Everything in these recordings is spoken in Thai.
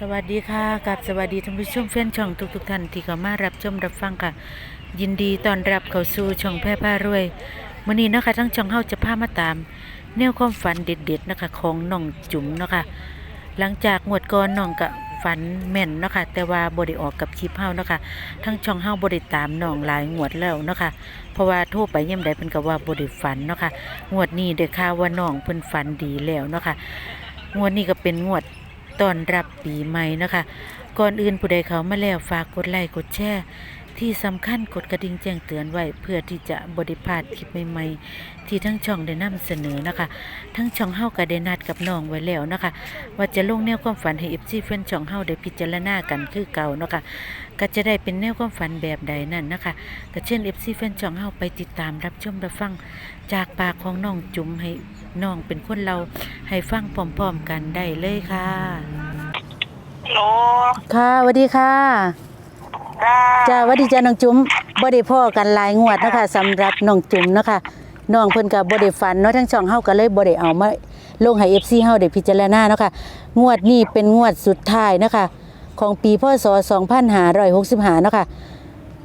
สวัสดีค่ะกับสวัสดีท่านผู้ชมแฟนช่องทุกๆท่านที่เข้ามารับชมรับฟังค่ะ ยินดีต้อนรับเข้าสู่ช่องแพร่พารวยมื้อนี้นะคะทั้งช่องเฮาจะพามาตาม แนวความฝันเด็ดๆนะคะของน้องจุ๋มเนาะค่ะหลังจากงวดก่อนน้องก็ฝันแม่นเนาะค่ะแต่ว่าบ่ได้ออกกับคลิปเฮาเนาะค่ะทั้งช่องเฮาบ่ได้ตามน้องหลายงวดแล้วเนาะค่ะเพราะว่าโทรไปเยามใดเพิ่นก็ว่าบ่ได้ฝันเนาะค่ะงวดนี้ได้ข่าวว่าน้องเพิ่นฝันดีแล้วเนาะค่ะงวดนี้ก็เป็นงวด ตอนรับปีใหม่นะคะ ก่อนอื่นผู้ใดเขามาแล้วฝากกดไลค์กดแชร์ที่สำคัญกดกระดิ่งแจ้งเตือนไว้ เพื่อที่จะบริพาดคลิปใหม่ๆ ที่ทั้งช่องได้นำเสนอนะคะ ทั้งช่องเฮาก็ได้นัดกับน้องไว้แล้วนะคะ ว่าจะลงแนวความฝันให้ FC แฟนช่องเฮาได้พิจารณากันคือเก่านะคะก็จะได้เป็นแนวความฝันแบบใดนั่นนะคะก็เช่น FC แฟนช่องเฮาไปติดตามรับชมรับฟังจากปากของน้องจุ๋มให้ น้องเป็นคนเราให้ฟังพร้อมๆกันได้เลยค่ะฮัลโหลค่ะสวัสดีค่ะจ้าจ้าสวัสดีจ้าน้องจุ๋มบ่ได้พ่อกันหลายงวดเนาะคะสำหรับน้องจุ๋มเนาะค่ะน้องเพิ่นก็บ่ได้ฝันเนาะทั้งช่องเฮาก็เลยบ่ได้เอามาลงให้ FC เฮาได้พิจารณาเนาะค่ะงวดนี้เป็นงวดสุดท้ายเนาะค่ะของปีพศ2565เนาะค่ะ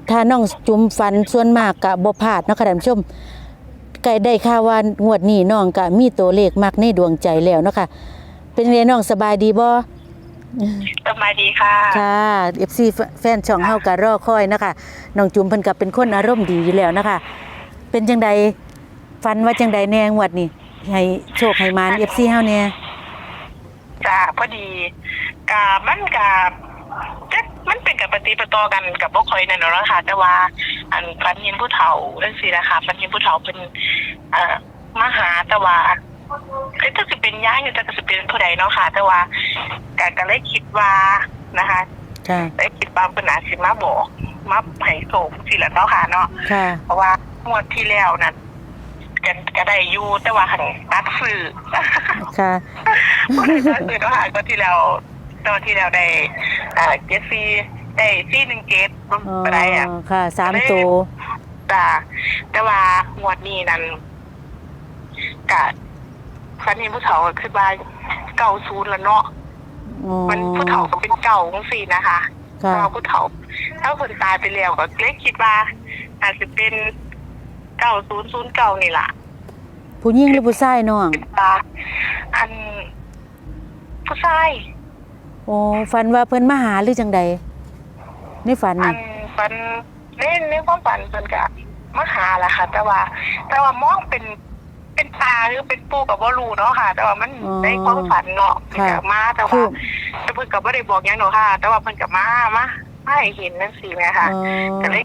ถ้าน้องจุ๋มฝันส่วนมากก็บ่พลาดเนาะค่ะท่านผู้ชม ก็ได้ข่าวว่างวดนี้น้องก็มีตัวเลขมักในดวงใจแล้วเนาะค่ะ เป็นไงน้องสบายดีบ่สบายดีค่ะ ค่ะ FC แฟนช่องเฮาก็รอคอยนะคะน้องจุ๋มเพิ่นก็เป็นคนอารมณ์ดีอยู่แล้วนะคะ เป็นจังใดฟันว่าจังใดแน่งวดนี่ให้โชคให้มาน FC เฮาเนี่ยจ้าพอดีกามันกา จักมันเป็นกับปฏิปต่อกันกับบ่ค่อยนั่นเนาะค่ะแต่ว่า อันฟันเห็นผู้เฒ่าจังซี่นะคะฟันเห็นผู้เฒ่าเป็นเอ่อมาหาแต่ว่าเอ้ยถ้าสิเป็นย่างอยู่แต่ก็สิเป็นผู้ใดเนาะค่ะ แต่ว่ากาก็เลยคิดว่านะคะค่ะ ได้คิดว่าเพิ่นอาจสิมาบอกมาให้โศกสิละเนาะค่ะเนาะ ค่ะ เพราะว่างวดที่แล้วนั้นกันก็ได้อยู่แต่ว่าหันตัดซื้อค่ะ บ่ได้ตัดซื้อเนาะค่ะก็ที่แล้ว ตอนที่แล้วได้อ่าเจ็ดซีได้ซีหนึ่งเจ็ดอ๋อบ่ได้อะค่ะสามตัวจ้าแต่ว่างวดนี้นั้นกะฟันนี้ผู้เฒ่าก็คือว่าเก่าศูนย์แล้วเนาะอ๋อมันผู้เฒ่าก็เป็นเก่าจังซี่นะคะค่ะเราผู้เฒ่าถ้าคนตายไปแล้วก็เลยคิดว่า อาจจะเป็นเก่าศูนย์ศูนย์เก่านี่ล่ะ ผู้หญิงหรือผู้ชายน้องตาอันผู้ชาย โอ้ฝันว่าเพิ่นมาหาหรือจังใดในฝันอันี่นฝันในในความฝันเพิ่นก็มาหาแหละค่ะ แต่ว่า แต่ว่ามองเป็นเป็นตาหรือเป็นปูกับว่ารู้เนาะค่ะ แต่ว่ามันในความฝันเนาะเพิ่นก็มาแต่คืว่าอแต่เพิ่นก็บ่ได้บอกหยังเนาะค่ะ แต่ว่าเพิ่นก็มามามาให้เห็นนั่นสิแม่ค่ะอ๋อก็เลย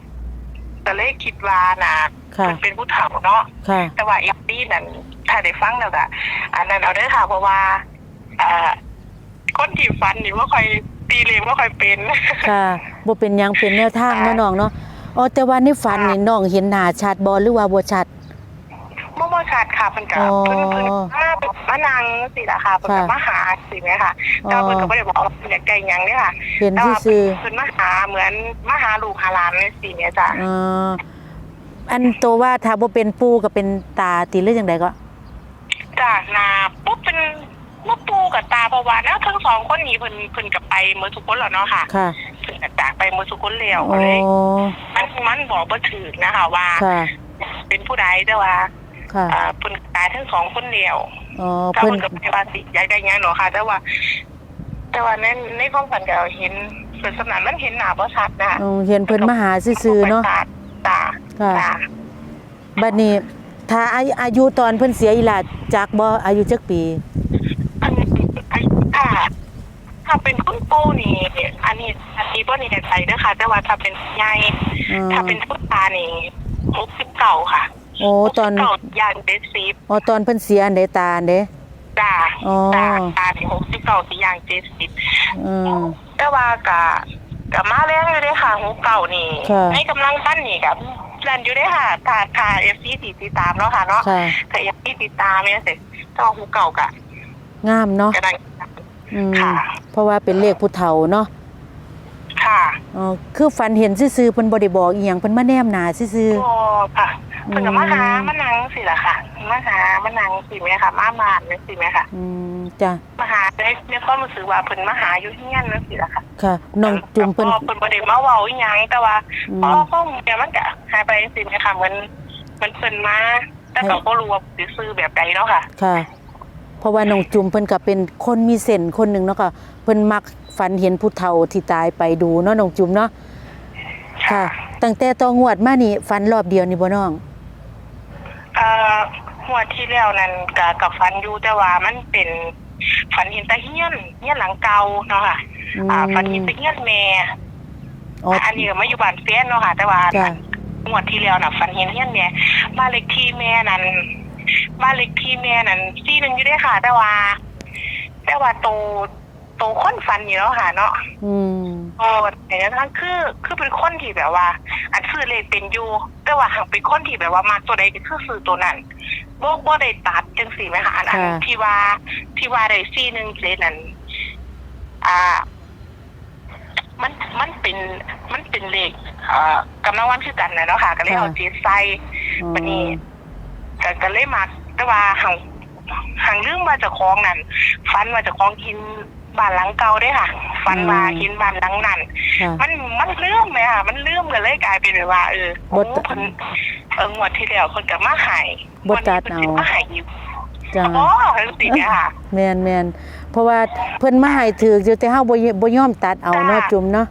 ก็เลยคิดว่าน่ะค่ะเพิ่นเป็นผู้เฒ่าเนาะค่ะแต่ว่าอีกที่นั่นถ้าได้ฟังแล้วก็อันนั้นเอาเด้อค่ะเพราะว่าเอ่อ คนที่ฟันนี่ว่าค่อยตีเลงว่าค่อยเป็น ค่ะบ่เป็นหยังเป็นแนวทางเนาะน้องเนาะอ๋อแต่ว่าในฝันนี่น้องเห็นหน้าชัดบ่หรือว่าบ่ชัดบ่บ่ขาดค่ะเพิ่นก็อ๋อเพิ่นเพิ่นมามานั่งสิล่ะค่ะเพิ่นก็ค่ะมาหาสิแม่ค่ะแต่ว่าเพิ่นก็บ่ได้บอกว่าเพิ่นอยากได้หยังเด้อค่ะเห็นแต่ว่าซื่อเพิ่นมาหาเหมือนมาหาลูกหาหลานเลยสิแม่จ้ะๆอ๋ออันตัวว่าถ้าบ่เป็นปูก็เป็นตาติหรือจังใดก็จ้ะหนาปุ๊บเป็นมาปูกับ ตาเพราะว่าแล้วทั้งสองคนนี้เพิ่นเพิ่นก็ไปหมดทุกคนแล้วเนาะค่ะค่ะเพิ่นก็จากไปหมดทุกคนแล้วโอ้ก็เลยมันมันบอกบ่ถูกนะคะว่า ค่ะเป็นผู้ใดแต่ว่าค่ะอ่าเพิ่นตายทั้งสองคนเดียวอ๋อถ้าเพิ่นเพิ่นก็ไม่ว่าสิอยากได้หยังหรอกค่ะ แต่ว่า แต่ว่าในในความฝันก็เห็นเป็นสำนักมันเห็นหน้าบ่ชัดนะอืมเห็นเพิ่นมาหาซื่อๆเนาะตาตาค่ะ ตาบัดนี้ถ้าอายุอายุตอนเพิ่นเสียอีหลาจักบ่อายุจักปีอันอันถ้าถ้าเป็นคุณปู่นี่ อันนี้อันนี้บ่นี่แน่ใจเด้อค่ะ แต่ว่าถ้าเป็นยายอ๋อถ้าเป็นคุณตานี่69ค่ะโอ้ตอน69ย่าง70อ๋อตอนเพิ่นเสียอันใดตาอันใด จ้าอ๋อตาตานี่69สิย่าง70อืม แต่ว่ากะกะมาแรงอยู่เด้ค่ะหูเก่านี่ค่ะ ให้กำลังปั้นนี่กับแล่นอยู่เด้ค่ะถ้าถ้าเอฟซีติดตามเนาะค่ะเนาะค่ะ ถ้าเอฟซีติดตามเนี่ยเสร็จต้องหูเก่ากะ งามเนาะกระดัง อืมค่ะ เพราะว่าเป็นเลขผู้เฒ่าเนาะค่ะอ๋อคือฝันเห็นซื่อๆเพิ่นบ่ได้บอกอีหยังเพิ่นมาแนมหน้าซื่อ โอ้ค่ะอืมเพิ่นก็มาหามานังสิล่ะค่ะมาหามานังสิแม่ค่ะ มามาเนี่ยสิแม่ค่ะๆอืมจ้ะมาหาได้ในความรู้สึกว่าเพิ่นมาหาอยู่ที่นั่นนั่นสิล่ะค่ะค่ะน้องจุมเพิ่นพอเพิ่นบ่ได้มาเว้าอีหยังแต่ว่า อืพอม ข้อมูลเนี่ยมันก็หายไปจังซี่นะคะเหมือนมันเพิ่นมา แต่ก็บ่รู้ว่าสิซื้อแบบใดเนาะค่ะ ค่ะเพ ราะว่าน้องจุมเพิ่นก็เป็นคนมีเส้นคนหนึ่งเนาะค่ะเพิ่นมักฝันเห็นผู้เฒ่าที่ตายไปดูเนาะน้องจุมเนาะค่ะ ตั้งแต่ตองวดมานี่ฝันรอบเดียวนี่บ่น้องเอ่อหัวดที่แล้วนั้นก็กับฟันอยู่แต่ว่ามันเป็นฝันเห็นแตะเฮียนเฮียนหลังเก่าเนาะค่ะอืมอ่าฝันเห็นแตะเฮียนแม่อ๋ออันนี้ก็มาอยู่บ้านแฟนเนาะค่ะ แต่ว่าจ้ะ งวดที่แล้วน่ะฝันเห็นเฮียนแม่บ้านเลขที่แม่นั้น บ้านเลขที่แม่นั้นที่หนึงอยู่เด้ค่ะ แต่ว่า แต่ว่าโตโตคนฝันอยู่เนาะค่ะเนาะอืม โอ้แต่นั้นคือคือเป็นคนที่แบบว่า อันซื้อเลขเป็นอยู่ แต่ว่าหากเป็นคนที่แบบว่ามาตัวใดก็คือซื้อตัวนั้นบ่บ่ได้ตัดจังซี่ไหมคะอันอันค่ะ ที่ว่าที่ว่าได้ซี่หนึ่งเจนั้นอ่า มันมันเป็นมันเป็นเลขอ่ากำลังวันคือกันนะเนาะค่ะ ก็เลยเอาเจใส่อ๋อวันนี้ ก็ก็เลยมาแต่ว่าหังหังเรื่องมาจากคลองนั่นฟันมาจากคลองกินบ้านหลังเก่าได้ค่ะ ฟันมากินบ้านหลังนั้นค่ะ มันมันเลื่อมไหมค่ะ มันเลื่อมกันเลยกลายเป็นแบบว่า เออบ่โอ้ตะเพิ่นเอองวดที่แล้วคนกับมาใหายบ่ตัดเอา มาใหายอยู่จ้า อ๋อเพิ่นสิเนี่ยค่ะ แม่นแม่นเพราะว่าเพิ่นมาให้ถืออยู่แต่เฮาบ่ยบ่ยอมตัดเอาเนาะจ้ะ จุมเนาะ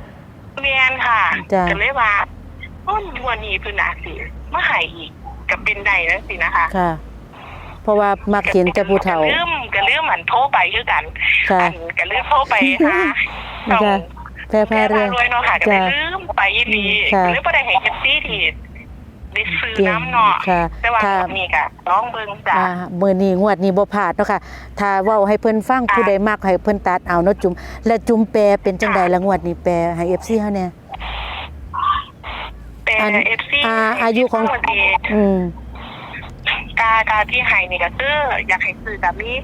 เรียนค่ะจ้ะ ก็เลยว่าโอ้งวดนี้เพิ่นอาจสิมาใหายอีก กับเป็นใดนั่นสินะคะ ค่ะ เพราะว่ามักเห็นแต่ผู้เฒ่า ก็ลืมก็ลืมมันโทรไปคือกันค่ะ อันก็ลืมโทรไปหาจ้ะแพร่แพพาร่เรื่พาอง รวยเนาะค่ะก็เลยจ้ะลืมไปอีหลีค่ะก็เลยบ่ได้ให้เอฟซีที่ได้ซื้อเก่งน้ำเนาะค่ะแต่ว่าค่ะนี่ก็น้องเบิ่งจ้ะ อ่ามื้อนี้งวดนี้บ่พลาดเนาะค่ะ ถ้าเว้าให้เพิ่นฟังค่ะผู้ใดมักให้เพิ่นตัดเอาเนาะจุมและจุมแปลเป็นจังใดละงวดนี้แปลให้ FC เฮาแน่แต่ อันเอฟซีอ่าอายุของ อืมกากาที่ให้นี่ก็คืออยากให้ซื้อกับนี้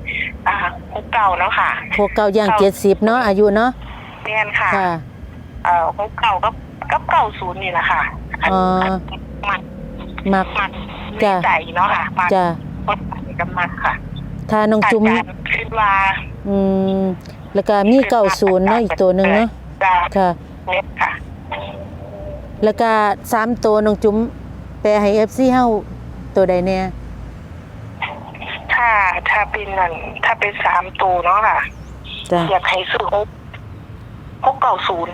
อ่าคุกเก่าเนาะค่ะพวกเก่าย่าง70เนาะอายุเนาะเรียนค่ะค่ะ เอ่อคุกเก่ากับกับเก่าศูนย์นี่แหละค่ะอันอ๋ออั นมันมัก มันจ้ะ ใจเนาะค่ะมันจ้ะคนกับมันค่ะถ้าน้องจุมอาจารย์คิดว่าอืมแล้วก็มี90เนาะอีกตัวหนึงเนาะจะค่ะเน็ตค่ะ แล้วก็สามตัวน้องจุ๋มแปลให้ FC เฮาตัวใดแน่ถ้าถ้าเป็นนั่นถ้าเป็นสามตัวเนาะค่ะ จ้ะอยากให้ซื้อหกหกเก้าศูนย์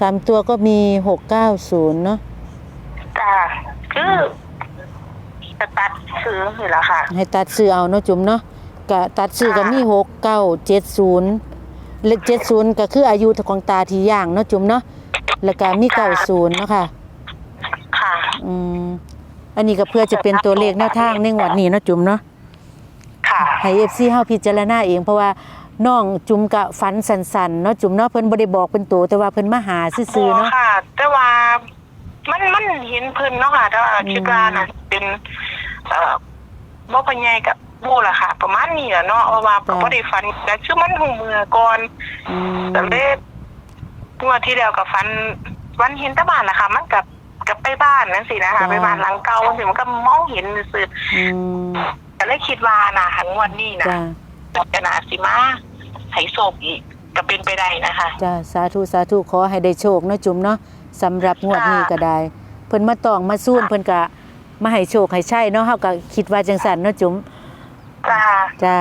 สามตัวก็มี690เนาะจ้าคือจะตัดซื้อนี่แหละค่ะให้ตัดซื้อเอาเนาะจุ๋มเนาะก็ตัดซื้อก็มี6970เลข70ก็คืออายุของตาที่ย่างเนาะจุ๋มเนาะ แล้วก็มี90เนาะค่ะ ค่ะ อืม อันนี้ก็เพื่อจะเป็นตัวเลขแนวทางในงวดนี้เนาะจุ๋มเนาะ ค่ะ ให้ FC เฮาพิจารณาเองเพราะว่าน้องจุ๋มก็ฝันสันๆเนาะจุ๋มเนาะเพิ่นบ่ได้บอกเป็นตัวแต่ว่าเพิ่นมาหาซื่อๆเนาะ ค่ะ แต่ว่ามันมันเห็นเพิ่นเนาะค่ะ แต่ว่าอืมคิดว่าน่ะเป็นเอ่อบ่ปัญญากับบูล่ะค่ะ ประมาณนี้แหละเนาะเพราะว่าบ่ได้ฟันแต่คือมันหูมือก่อนอืมแต่เลข งวดที่แล้วกับฟันวันเห็นแตะบ้านนะคะมันกับกับไปบ้านนั่นสินะคะไปบ้านหลังเก่าสิมันก็มองเห็นซื่ออืมๆแต่เลยคิดว่านะหันงวดนี้นะจ้าจะนาสิมาให้โศกอีกก็เป็นไปได้นะคะ จ้าสาธุสาธุขอให้ได้โชคเนาะจุ๋มเนาะสำหรับงวดนี้ก็ได้ เพิ่นมาตองมาสู้เพิ่นก็มาให้โชคให้ใช่เนาะเฮาก็คิดว่าจังซั่นเนาะจุ๋มจ้า จ้า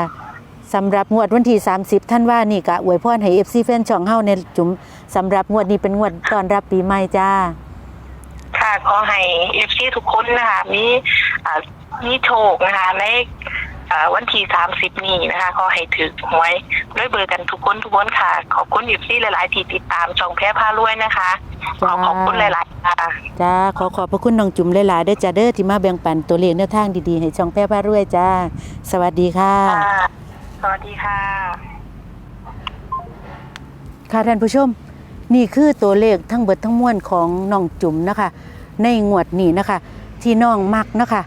สำหรับงวดวันที่ 30 ท่านว่านี่ก็อวยพรให้ FC แฟนช่องเฮาในจุ๋มสำหรับงวดนี้เป็นงวดต้อนรับปีใหม่จ้า ค่ะขอให้เอฟซีทุกคนนะคะมีอ่ามีโชคนะคะในอ่าวันที่สามสิบนี้นะคะขอให้ถือหวยด้วยเบอร์กันทุกคนทุกคนค่ะ ขอบคุณเอฟซีหลาย ๆ ที่ติดตามช่องแพ้พารวยนะคะขอจ้า ขอบคุณหลาย ๆ ค่ะ จ้าขอขอบพระคุณน้องจุ๋มหลายๆเด้อจ้าเด้อที่มาแบ่งปันตัวเลขแนวทางดีๆ ให้ช่องแพร่พารวยจ้า สวัสดีค่ะ ค่ะ สวัสดีค่ะ ค่ะท่านผู้ชม นี่คือตัวเลขทั้งเบิดทั้งมวลของน้องจุ๋มนะคะ ในงวดนี้นะคะ ที่น้องมักนะคะ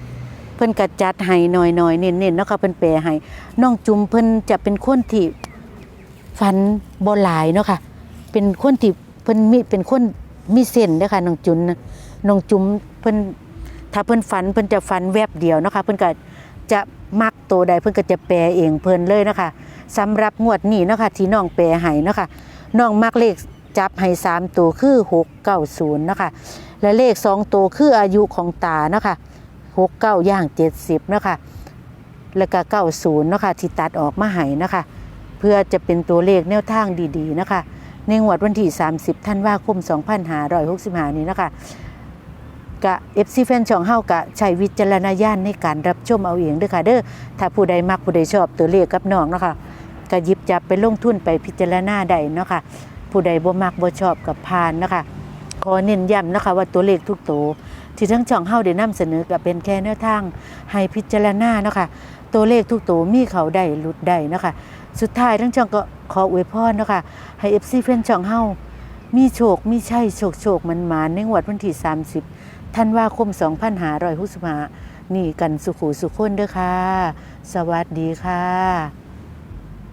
เพิ่นกระจัดให้หน่อยๆเน้นๆนะคะเพิ่นแปลให้น้องจุ๋มเพิ่นจะเป็นคนที่ฝันบ่หลายเนาะค่ะ เป็นคนที่เพิ่นมีเป็นคนมีเส้นเด้อค่ะน้องจุ๋มนะน้องจุ๋มเพิ่นถ้าเพิ่นฝันเพิ่นจะฝันแวบเดียวเนาะค่ะเพิ่นก็จะ มักตัวใดเพิ่นก็จะแปลเองเพิ่นเลยนะคะสำหรับงวดนี้นะคะที่น้องแปลให้นะคะน้องมักเลขจับให้3ตัวคือ690นะคะและเลข2ตัวคืออายุของตานะคะ69ย่าง70เนะคะแล้วก็90เนาะคะที่ตัดออกมาให้นะคะเพื่อจะเป็นตัวเลขแนวทางดีๆนะคะในงวดวันที่ 30ธันว่าคม 2565 นี้นะคะ กะ FC แฟนช่องเฮากะใช้วิจารณญาณในการรับชมเอาเองด้อค่ะ เด้อถ้าผู้ใดมักผู้ใดชอบตัวเลขกับน้องเนาะคะก็หยิบจับไปลงทุนไปพิจารณาได้เนาะค่ะผู้ใดบ่มักบ่ชอบกับพานเนาะคะขอเน้นย้ำนะคะว่าตัวเลขทุกตัวที่ทั้งช่องเฮาได้นำเสนอก็เป็นแค่แนวทางให้พิจารณาเนาะค่ะตัวเลขทุกตัวมีเขาได้หลุดได้เนาะค่ะสุดท้ายทั้งช่องก็ขออวยพรเนาะค่ะให้ FC แฟนช่องเฮามีโชคมีชัยโชคโชคมันมาในงวดวันที่ 30 ธันวาคม2565นี่กันสุขูสุขคนเด้อค่ะ สวัสดีค่ะ